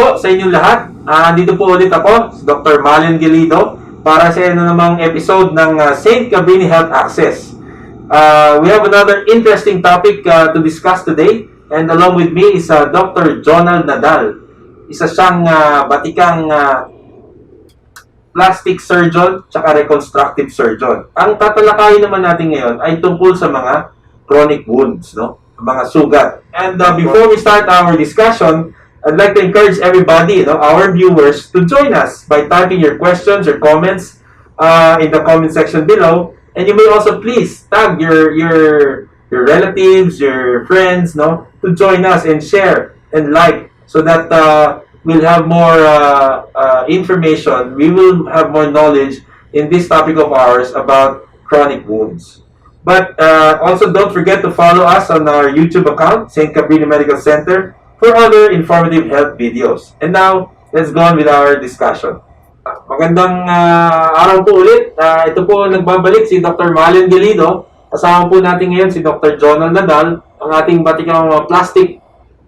po sa inyong lahat. Ah, dito po ulit ako, si Dr. Malian Gilido, para sa ino namang episode ng ah, St. Cabrini Health Access. Ah, we have another interesting topic ah, to discuss today, and along with me is ah, Dr. Jonald Nadal. Isa siyang ah, batikang ah, plastic surgeon tsaka reconstructive surgeon. Ang tatalakayin naman natin ngayon ay tungkol sa mga chronic wounds, no? Mga sugat. And uh, before we start our discussion, I'd like to encourage everybody, no, our viewers, to join us by typing your questions or comments uh, in the comment section below. And you may also please tag your your your relatives, your friends, no, to join us and share and like so that uh, we'll have more uh, uh, information. We will have more knowledge in this topic of ours about chronic wounds. But uh, also don't forget to follow us on our YouTube account, St. Cabrini Medical Center, for other informative health videos. And now, let's go on with our discussion. Magandang ah, araw po ulit. Ah, ito po nagbabalik si Dr. Malian Galido. Kasama po natin ngayon si Dr. Jonald Nadal, ang ating batikang plastic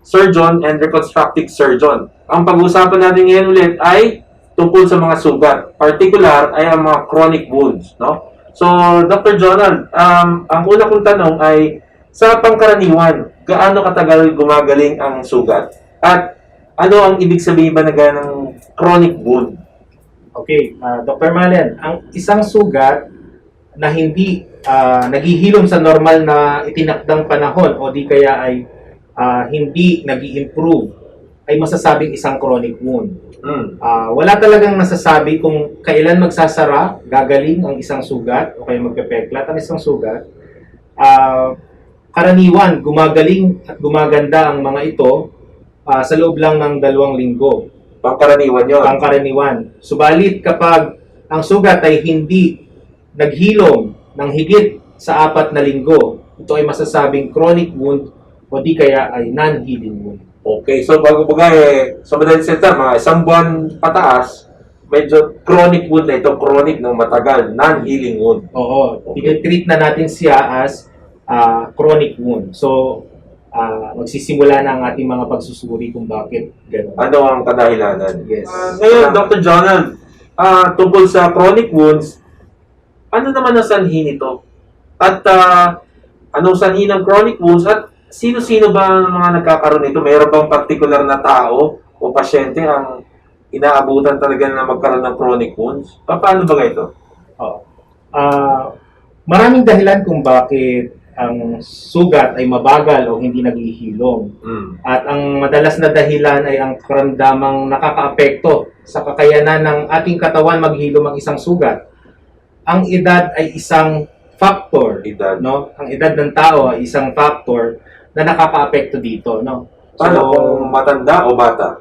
surgeon and reconstructive surgeon. Ang pag-uusapan natin ngayon ulit ay tungkol sa mga sugat. Particular ay ang mga chronic wounds, no? So, Dr. Jonald, um, ang una kong tanong ay, sa pangkaraniwan, gaano katagal gumagaling ang sugat? At ano ang ibig sabihin ba na ng chronic wound? Okay, ah, Dr. Malen, ang isang sugat na hindi ah, naghihilom sa normal na itinakdang panahon o di kaya ay ah, hindi nag improve ay masasabing isang chronic wound. Mm. Ah, wala talagang nasasabi kung kailan magsasara, gagaling ang isang sugat o kaya magpepeklat ang isang sugat. Ah, karaniwan, gumagaling at gumaganda ang mga ito ah, sa loob lang ng dalawang linggo Pangkaraniwan yun. pangkaraniwan. Subalit kapag ang sugat ay hindi naghilom ng higit sa apat na linggo, ito ay masasabing chronic wound o di kaya ay non-healing wound. Okay, so bago baga eh, sa madaling salita, mga isang buwan pataas, medyo chronic wound na ito, chronic ng matagal, non-healing wound. Oo, Okay. treat na natin siya as ah, chronic wound. So, ah, magsisimula na ang ating mga pagsusuri kung bakit gano'n. Ano ang kadahilanan? Yes. Ah, ngayon, Dr. Jonald, ah, tungkol sa chronic wounds, ano naman ang sanhi nito? At ah, anong sanhi ng chronic wounds? At sino-sino ba ang mga nagkakaroon nito? Mayroon bang particular na tao o pasyente ang inaabutan talaga na magkaroon ng chronic wounds? Pa- Paano ba ito? Oo. Ah, maraming dahilan kung bakit ang sugat ay mabagal o hindi naghihilom. Mm. At ang madalas na dahilan ay ang karamdamang nakakaapekto sa kakayanan ng ating katawan maghilom ang isang sugat. Ang edad ay isang factor, Edad. no? Ang edad ng tao ay isang factor na nakakaapekto dito, no? Paano kung matanda o bata?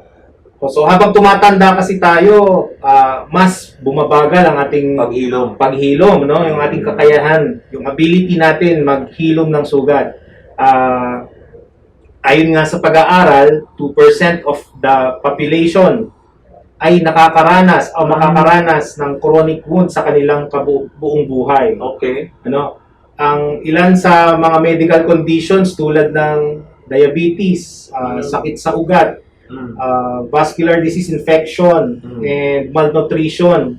So habang tumatanda kasi tayo, ah, mas bumabagal ang ating Paghilom. paghilom, no? Yung ating kakayahan, yung ability natin maghilom ng sugat. Ah, ayon nga sa pag-aaral, 2% of the population ay nakakaranas o makakaranas ng chronic wound sa kanilang kabu- buong buhay. Okay. Ano? Ang ilan sa mga medical conditions tulad ng diabetes, Mm. sakit sa ugat, Mm. uh, vascular disease infection Mm. and malnutrition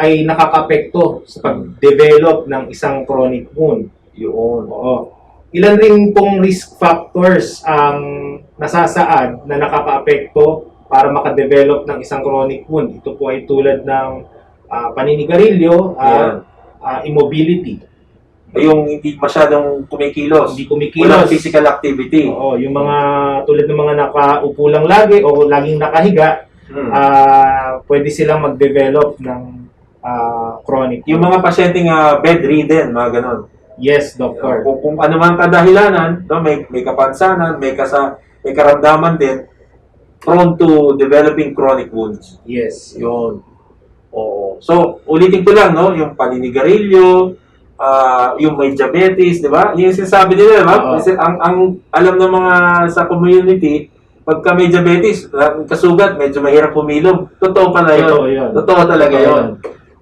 ay nakakapekto sa pag-develop ng isang chronic wound. Yun. Oo. Ilan rin pong risk factors ang nasasaad na nakakaapekto para makadevelop ng isang chronic wound. Ito po ay tulad ng ah, paninigarilyo at ah, immobility. Yung hindi masyadong kumikilos. Hindi Walang kumikilos. physical activity. Oo, yung mga tulad ng mga nakaupo lang lagi o laging nakahiga, Mm. ah pwede silang mag-develop ng ah, chronic. yung mga pasyenteng uh, bedridden, mga ganun. Yes, doctor. Kung, kung ano man kadahilanan, no, may, may kapansanan, may, kasa, may karamdaman din, prone to developing chronic wounds. Yes. Yun. Oo. So, ulitin ko lang, no, yung paninigarilyo, ah, yung may diabetes, di ba? Yung sinasabi nila, di ba? Oo. Kasi ang, ang alam ng mga sa community, pagka may diabetes, ah, kasugat, medyo mahirap pumilom. Totoo pala yun. Totoo yun. Totoo talaga Totoo yun.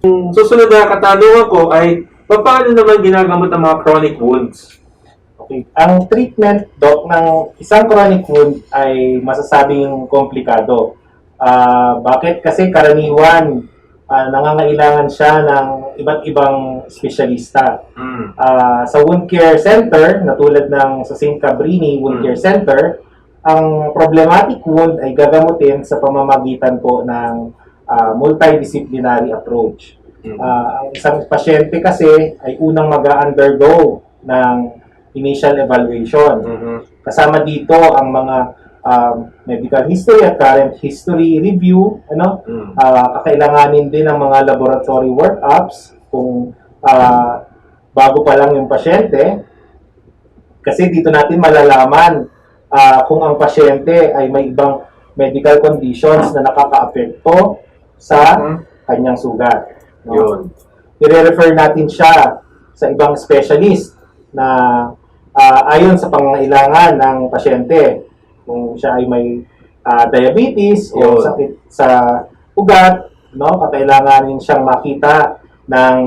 Yung susunod na katanungan ko ay, paano naman ginagamot ang mga chronic wounds? Okay. Ang treatment, doc, ng isang chronic wound ay masasabing komplikado. Ah, bakit? Kasi karaniwan ah, nangangailangan siya ng iba't ibang espesyalista. Mm. Ah, sa wound care center, na tulad ng sa St. Cabrini Wound Mm. Care Center, ang problematic wound ay gagamutin sa pamamagitan po ng ah, multidisciplinary approach. Mm. Ah, ang isang pasyente kasi ay unang mag-undergo ng initial evaluation. Mhm. Kasama dito ang mga um, medical history at current history review, ano? Mm. Ah, kakailanganin din ng mga laboratory workups kung ah, bago pa lang yung pasyente. Kasi dito natin malalaman ah, kung ang pasyente ay may ibang medical conditions na nakakaapekto sa Mhm. kanyang sugat. no? Yun. i-refer natin siya sa ibang specialist na ah, ayon sa pangangailangan ng pasyente. Kung siya ay may ah, diabetes o Yun. sakit sa ugat, no, kakailanganin siyang makita ng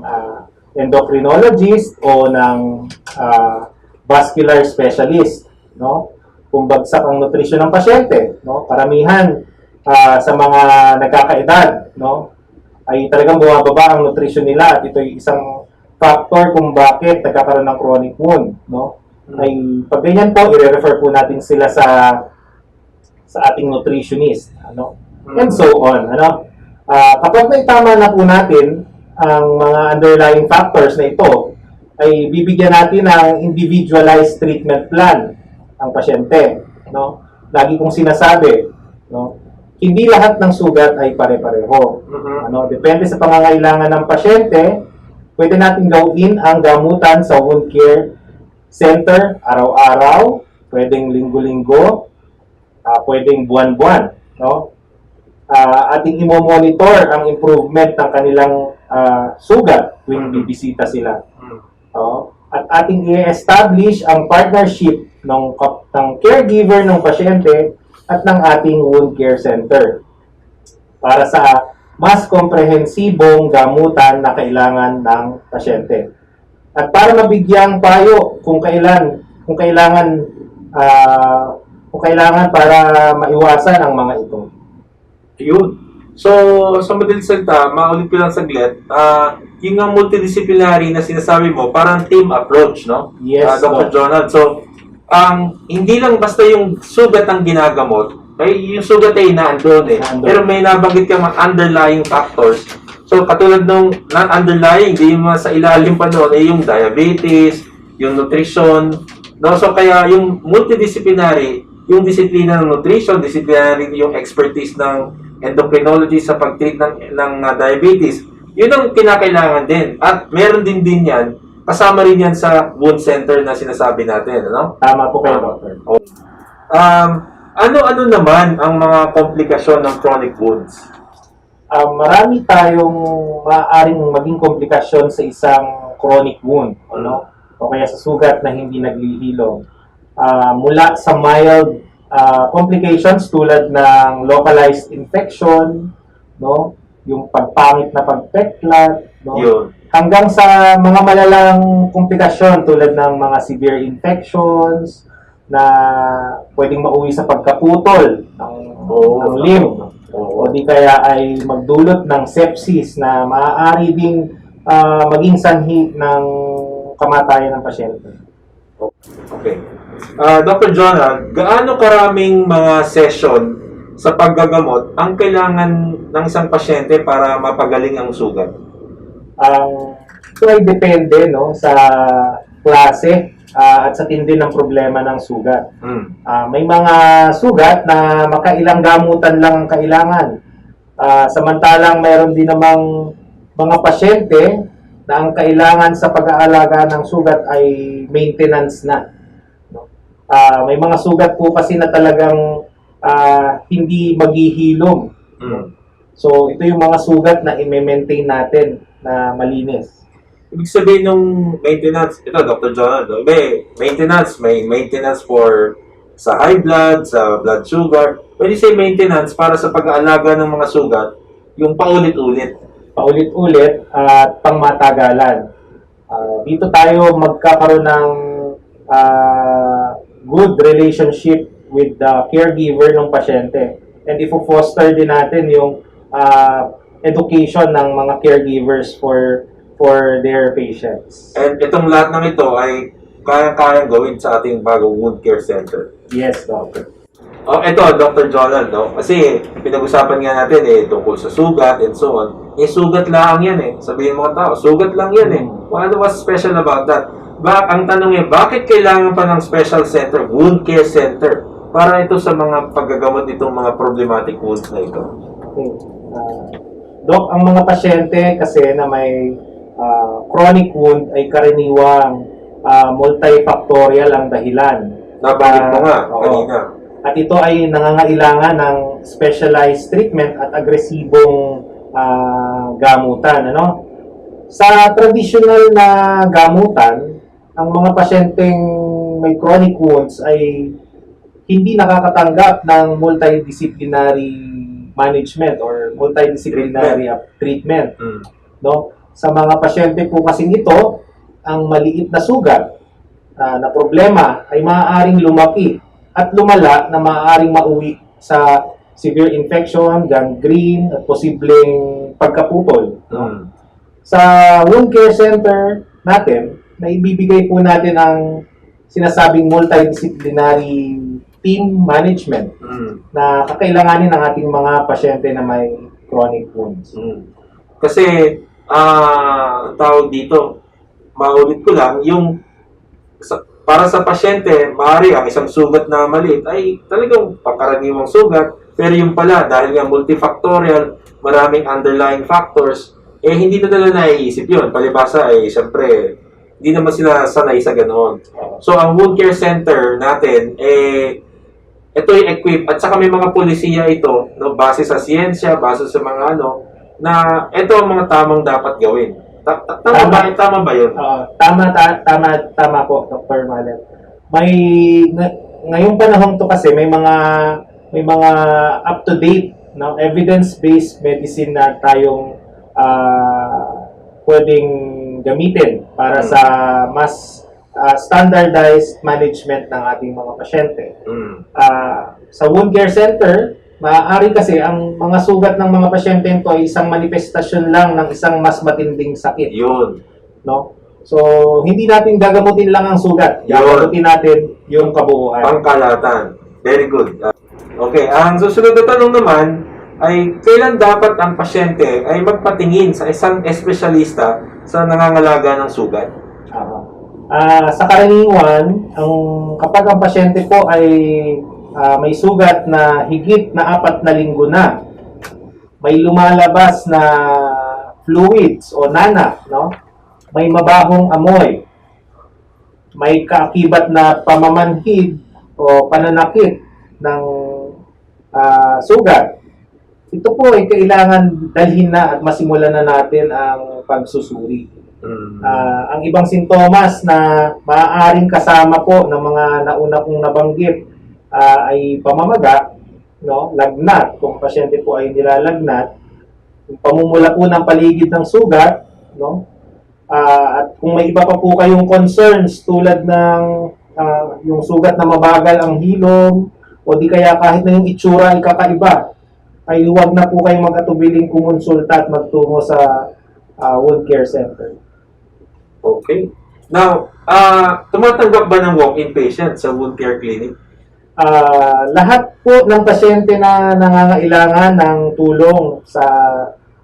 ah, endocrinologist o ng ah, vascular specialist, no? Kung bagsak ang nutrisyon ng pasyente, no? Karamihan ah, sa mga nagkakaedad, no? ay talagang bumababa ang nutrition nila at ito ay isang factor kung bakit nagkakaroon ng chronic wound, no? Ay pag ganyan po, i-refer po natin sila sa sa ating nutritionist, ano? And so on, ano? Ah, kapag naitama na po natin ang mga underlying factors na ito, ay bibigyan natin ng individualized treatment plan ang pasyente, no? Lagi kong sinasabi, no? Hindi lahat ng sugat ay pare-pareho. Mhm. Ano, depende sa pangangailangan ng pasyente, pwede natin gawin ang gamutan sa wound care center araw-araw, pwedeng linggo-linggo, ah, pwedeng buwan-buwan, no? Ah, ating imo-monitor ang improvement ng kanilang ah, sugat tuwing Mhm. bibisita sila. Mm. No? At ating i-establish ang partnership ng, ng caregiver ng pasyente at ng ating wound care center para sa mas komprehensibong gamutan na kailangan ng pasyente. At para mabigyang payo kung kailan kung kailangan ah, kung kailangan para maiwasan ang mga ito. Yun. So, sa madaling salita, maulit ko lang saglit, ah yung nga multidisciplinary na sinasabi mo, parang team approach, no? Yes, Ah, Dr. Jonald. So, ang hindi lang basta yung sugat ang ginagamot, ay yung sugat ay naandun eh. Naandun. Pero may nabanggit ka mga underlying factors. So, katulad nung non-underlying, di yung mga sa ilalim pa doon, ay yung diabetes, yung nutrition, no? So, kaya yung multidisciplinary, yung disiplina ng nutrition, disciplinary yung expertise ng endocrinology sa pag-treat ng, ng uh, diabetes, yun ang kinakailangan din. At meron din din yan, kasama rin yan sa wound center na sinasabi natin, ano? Tama po kayo, Doctor. Um, ano-ano naman ang mga komplikasyon ng chronic wounds? Ah, marami tayong maaaring maging komplikasyon sa isang chronic wound, ano? O kaya sa sugat na hindi naglihilom. Ah, mula sa mild ah, complications tulad ng localized infection, no? Yung pagpangit na pagpeklat, no? Yun. hanggang sa mga malalang komplikasyon tulad ng mga severe infections na pwedeng mauwi sa pagkaputol ng, ng limb o di kaya ay magdulot ng sepsis na maaari ding ah, maging sanhi ng kamatayan ng pasyente. Okay. Ah, Dr. Jonah, gaano karaming mga session sa paggagamot ang kailangan ng isang pasyente para mapagaling ang sugat? Ang ito ay depende no sa klase ah, at sa tindi ng problema ng sugat. Hmm. Ah, may mga sugat na makailang gamutan lang ang kailangan. Ah, samantalang mayroon din namang mga pasyente na ang kailangan sa pag-aalaga ng sugat ay maintenance na. No? Ah, may mga sugat po kasi na talagang ah, hindi maghihilom. Hmm. So, ito yung mga sugat na i-maintain natin na malinis. Ibig sabihin nung maintenance, ito Dr. Jonah, no? may maintenance, may maintenance for sa high blood, sa blood sugar. Pwede say maintenance para sa pag-aalaga ng mga sugat, yung paulit-ulit. paulit-ulit at pangmatagalan. Ah, dito tayo magkakaroon ng ah, good relationship with the caregiver ng pasyente. and ifo-foster din natin yung ah, education ng mga caregivers for for their patients. And itong lahat ng ito ay kaya-kayang gawin sa ating bagong wound care center. Yes, doctor. Oh, ito, Dr. Jonald, no? Kasi pinag-usapan nga natin eh, tungkol sa sugat and so on. Eh, sugat lang yan eh. Sabihin mga tao, sugat lang yan eh. Well, ano was special about that? Ba ang tanong eh, bakit kailangan pa ng special center, wound care center, para ito sa mga paggagamot nitong mga problematic wounds na ito? Okay. Ah, Doc, ang mga pasyente kasi na may ah, chronic wound ay karaniwang ah, multifactorial ang dahilan. Nabanggit mo nga Oo. kanina. At ito ay nangangailangan ng specialized treatment at agresibong ah, gamutan. Ano? Sa traditional na gamutan, ang mga pasyenteng may chronic wounds ay hindi nakakatanggap ng multidisciplinary management or multidisciplinary treatment. Mm. No? Sa mga pasyente po kasi ito, ang maliit na sugat ah, na problema ay maaaring lumaki at lumala na maaaring mauwi sa severe infection, gangrene, at posibleng pagkaputol. No? Mm. Sa wound care center natin, naibibigay po natin ang sinasabing multidisciplinary team management Mm. na kakailanganin ng ating mga pasyente na may chronic wounds. Mm. Kasi, ah, tawag dito, maulit ko lang, yung sa, para sa pasyente, maaari ang isang sugat na maliit ay talagang pangkaraniwang sugat, pero yung pala, dahil nga multifactorial, maraming underlying factors, eh hindi na nila naiisip yun. Palibasa ay, siyempre, hindi naman sila sanay sa ganoon. So, ang wound care center natin, eh, ito yung equip at saka may mga polisiya ito no base sa siyensya base sa mga ano na ito ang mga tamang dapat gawin Ta- ta- tama, Tama. ba tama ba yun tama, ta- tama, tama po, Dr. Malen. May, ng- ngayong panahon to kasi may mga, may mga up-to-date, no, evidence-based medicine na tayong ah, pwedeng gamitin para Hmm. sa mas ah, standardized management ng ating mga pasyente. mm. Ah, sa wound care center, maaari kasi ang mga sugat ng mga pasyente ito ay isang manifestasyon lang ng isang mas matinding sakit yun no? So, hindi natin gagamutin lang ang sugat. Yun. Gagamutin natin yung kabuuan. pangkalatan very good okay ang susunod na tanong naman ay kailan dapat ang pasyente ay magpatingin sa isang espesyalista sa nangangalaga ng sugat Aha. Ah, sa karaniwan, ang kapag ang pasyente po ay ah, may sugat na higit na apat na linggo na, may lumalabas na fluids o nana, no? May mabahong amoy, may kaakibat na pamamanhid o pananakit ng ah, sugat. Ito po ay kailangan dalhin na at masimulan na natin ang pagsusuri. Mm. Ah, ang ibang sintomas na maaaring kasama po ng mga nauna kong nabanggit ah, ay pamamaga, no, lagnat, kung pasyente po ay nilalagnat, yung pamumula po ng paligid ng sugat, no, ah, at kung may iba pa po kayong concerns tulad ng ah, yung sugat na mabagal ang hilom, o di kaya kahit na yung itsura ay kakaiba, ay huwag na po kayong mag-atubiling kumonsulta at magtungo sa ah, wound care center. okay. Now ah tumatanggap ba ng walk-in patient sa wound care clinic Ah, lahat po ng pasyente na nangangailangan ng tulong sa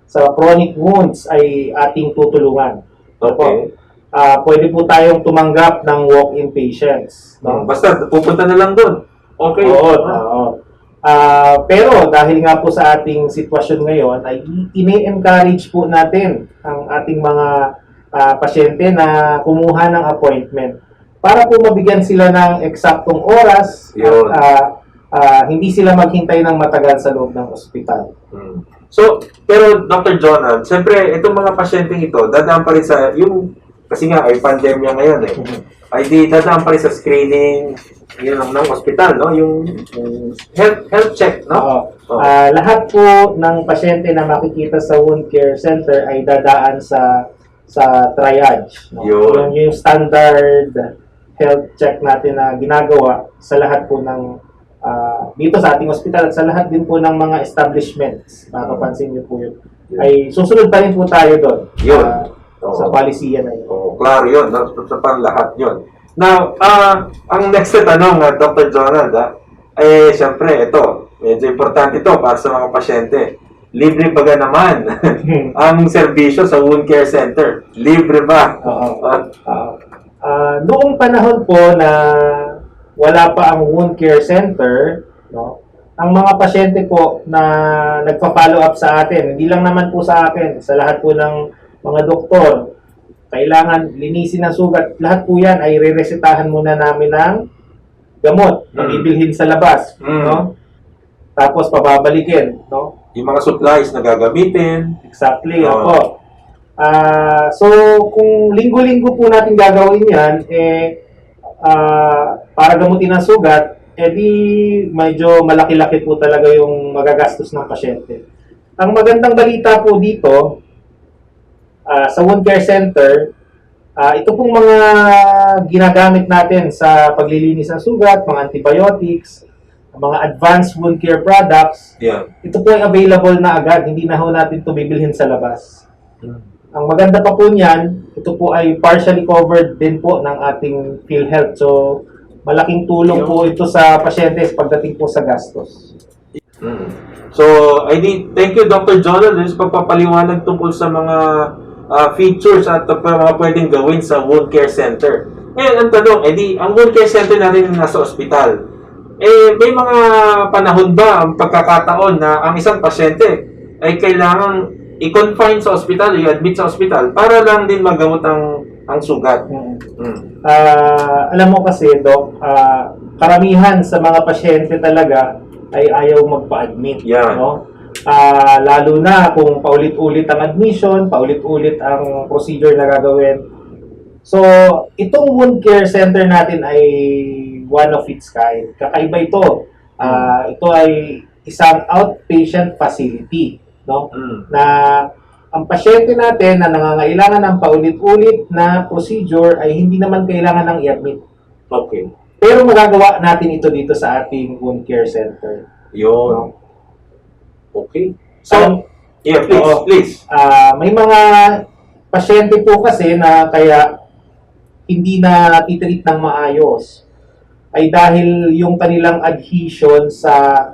sa chronic wounds ay ating tutulungan. okay Ah, pwede po tayong tumanggap ng walk-in patients. No? Basta pupunta na lang doon. Okay. Oo, oo. Ah, pero dahil nga po sa ating sitwasyon ngayon, ay ini-encourage po natin ang ating mga ah, pasyente na kumuha ng appointment para po mabigyan sila ng eksaktong oras Yun. at ah, ah, hindi sila maghintay ng matagal sa loob ng ospital. Hmm. So, pero Dr. Jonah, siyempre, itong mga pasyenteng ito, dadaan pa rin sa, yung, kasi nga, ay pandemya ngayon eh. Ay di, dadaan pa rin sa screening, yun ng, ng hospital, no? Yung, yung health, health check, no? Oo. Oo. Ah, lahat po ng pasyente na makikita sa wound care center ay dadaan sa sa triage. No? Yun. Yung, yung standard health check natin na ginagawa sa lahat po ng ah, dito sa ating ospital at sa lahat din po ng mga establishments, mapapansin niyo po yun, ay susunod pa rin po tayo doon Yun. Oo. sa palisiyan na yun. Oo, klaro yun. Sa pang lahat yun. Now, ah, ang next na tanong, ah, Dr. Jonald, ah, eh, siyempre, ito, medyo importante ito para sa mga pasyente. Libre ba naman ang serbisyo sa wound care center? Libre ba? Oo. Ah, Ah, ah, noong panahon po na wala pa ang wound care center, no, ang mga pasyente po na nagpa-follow up sa atin, hindi lang naman po sa akin, sa lahat po ng mga doktor, kailangan linisin ang sugat. Lahat po yan ay re-resetahan muna namin ng gamot na Mm. bibilhin sa labas. Mm. No? Tapos pababalikin. No? yung mga supplies na gagamitin. Exactly, Oo. ako. Ah, so kung linggo-linggo po natin gagawin 'yan eh ah, para gamutin ang sugat, eh di medyo malaki-laki po talaga yung magagastos ng pasyente. Ang magandang balita po dito ah, sa wound care center, ah, ito pong mga ginagamit natin sa paglilinis ng sugat, mga antibiotics, mga advanced wound care products, Yan. ito po ay available na agad, hindi na ho natin ito bibilhin sa labas. Ang maganda pa po niyan, ito po ay partially covered din po ng ating PhilHealth. So, malaking tulong po ito sa pasyente pagdating po sa gastos. Mm. So, I think, thank you Dr. Jonald sa pagpapaliwanag tungkol sa mga ah, features at uh, mga pwedeng gawin sa wound care center. Ngayon, ang tanong, edi, ang wound care center natin nasa ospital. Eh, may mga panahon ba ang pagkakataon na ang isang pasyente ay kailangan i-confine sa ospital, i-admit sa ospital para lang din magamot ang ang sugat. Mm. Ah, alam mo kasi, Doc, ah, karamihan sa mga pasyente talaga ay ayaw magpa-admit. Yan. No? Ah, lalo na kung paulit-ulit ang admission, paulit-ulit ang procedure na gagawin. So, itong wound care center natin ay one of its kind. Kakaiba ito. Ah, ito ay isang outpatient facility, no? Mm. Na ang pasyente natin na nangangailangan ng paulit-ulit na procedure ay hindi naman kailangan ng i-admit. Okay. Pero magagawa natin ito dito sa ating wound care center. Yun. Okay. So, Alam- yeah, please, Oo. please. Ah, may mga pasyente po kasi na kaya hindi na titreat ng maayos ay dahil yung kanilang adhesion sa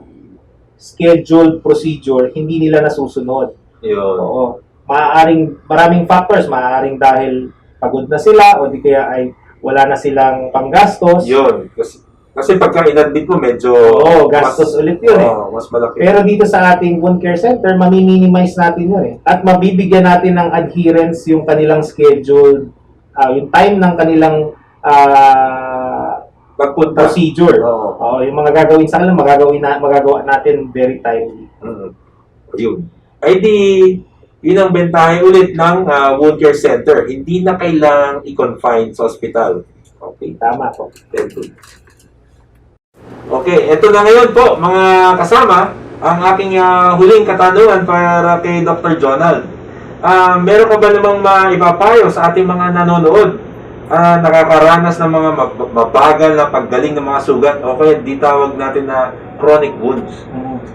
scheduled procedure hindi nila nasusunod. Yun. Oo. Maaaring maraming factors, maaaring dahil pagod na sila o di kaya ay wala na silang panggastos. Yun. Kasi, kasi pagka in-admit mo, medyo... Oo, gastos ulit yun eh. Oo, mas malaki. Pero dito sa ating wound care center, mami-minimize natin yun eh. At mabibigyan natin ng adherence yung kanilang schedule, ah, yung time ng kanilang ah, Pagpunta. procedure. Oo. Oo, yung mga gagawin sa kanila, magagawin na, magagawa natin very timely. Mm. Yun. Ay di, yun ang bentahe ulit ng ah, wound care center. Hindi na kailangang i-confine sa hospital. Okay. Tama po. Very good. Okay, ito na ngayon po, mga kasama, ang aking ah, huling katanungan para kay Dr. Jonald. Ah, meron ka ba namang maipapayo sa ating mga nanonood? Ah, nakakaranas ng mga mab- mabagal na paggaling ng mga sugat o kaya di tawag natin na chronic wounds.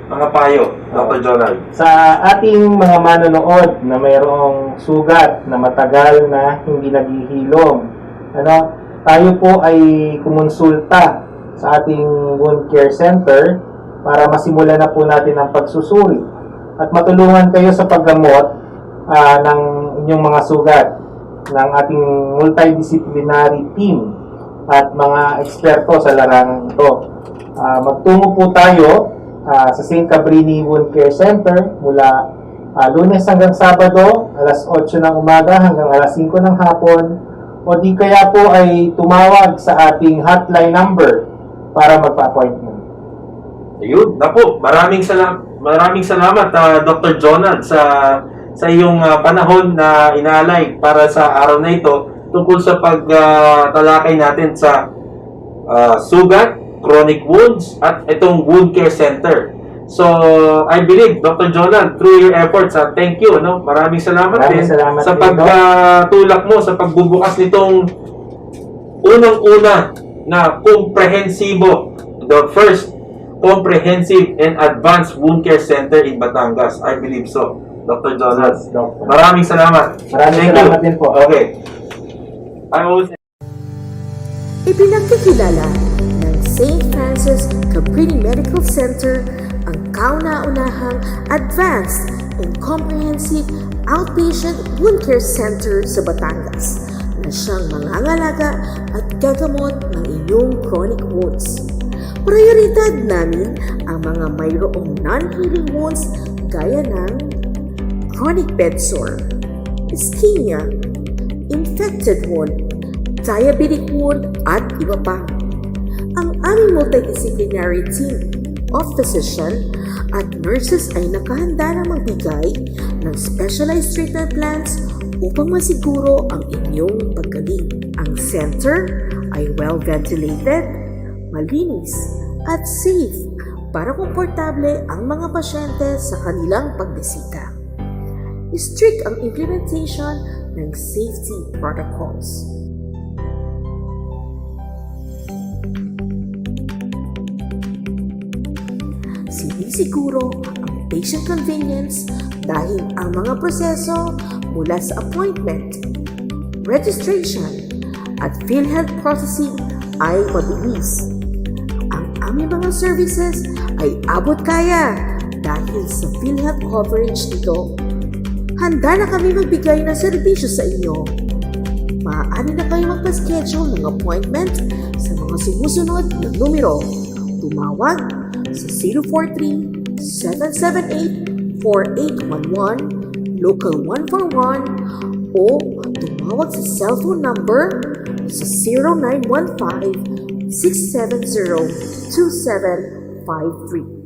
Mga payo, Dr. Jonald. Sa ating mga manonood na mayroong sugat na matagal na hindi naghihilom, ano, tayo po ay kumonsulta sa ating wound care center para masimulan na po natin ang pagsusuri at matulungan kayo sa paggamot ah, ng inyong mga sugat ng ating multidisciplinary team at mga eksperto sa larangan ito. Ah, magtungo po tayo ah, sa St. Cabrini Wound Care Center mula ah, lunes hanggang Sabado, alas 8 ng umaga hanggang alas 5 ng hapon o di kaya po ay tumawag sa ating hotline number para magpa-appointment. Ayun, naku, maraming salamat, maraming salamat ah, Dr. Jonald sa sa iyong ah, panahon na inalay para sa araw na ito tungkol sa pagtalakay natin sa ah, sugat, chronic wounds at itong wound care center. So, I believe Dr. Jonald through your efforts, ah, thank you, no? Maraming salamat Maraming din salamat sa pagtulak mo sa pagbubukas nitong unang-una na komprehensibo the first Comprehensive and Advanced Wound Care Center in Batangas. I believe so. Dr. Jonas. Doctor. Maraming salamat. Maraming Thank salamat you. din po. Okay. I always Ipinagkikilala ng St. Francis Cabrini Medical Center ang kauna-unahang advanced and comprehensive outpatient wound care center sa Batangas na siyang mangangalaga at gagamot ng inyong chronic wounds. Prioridad namin ang mga mayroong non-healing wounds gaya ng chronic bed sore, ischemia, infected wound, diabetic wound, at iba pa. Ang aming multidisciplinary team of physician at nurses ay nakahanda na magbigay ng specialized treatment plans upang masiguro ang inyong paggaling. Ang center ay well ventilated, malinis, at safe para komportable ang mga pasyente sa kanilang pagbisita. Strict ang implementation ng safety protocols. Sinisiguro ang patient convenience dahil ang mga proseso mula sa appointment, registration, at PhilHealth processing ay mabilis. Ang aming mga services ay abot kaya dahil sa PhilHealth coverage nito. Handa na kami magbigay ng serbisyo sa inyo. Maaari na kayo magpa-schedule ng appointment sa mga sumusunod na numero. Tumawag sa 043-778-4811, local 141, o tumawag sa cellphone number sa 0915-670-2753.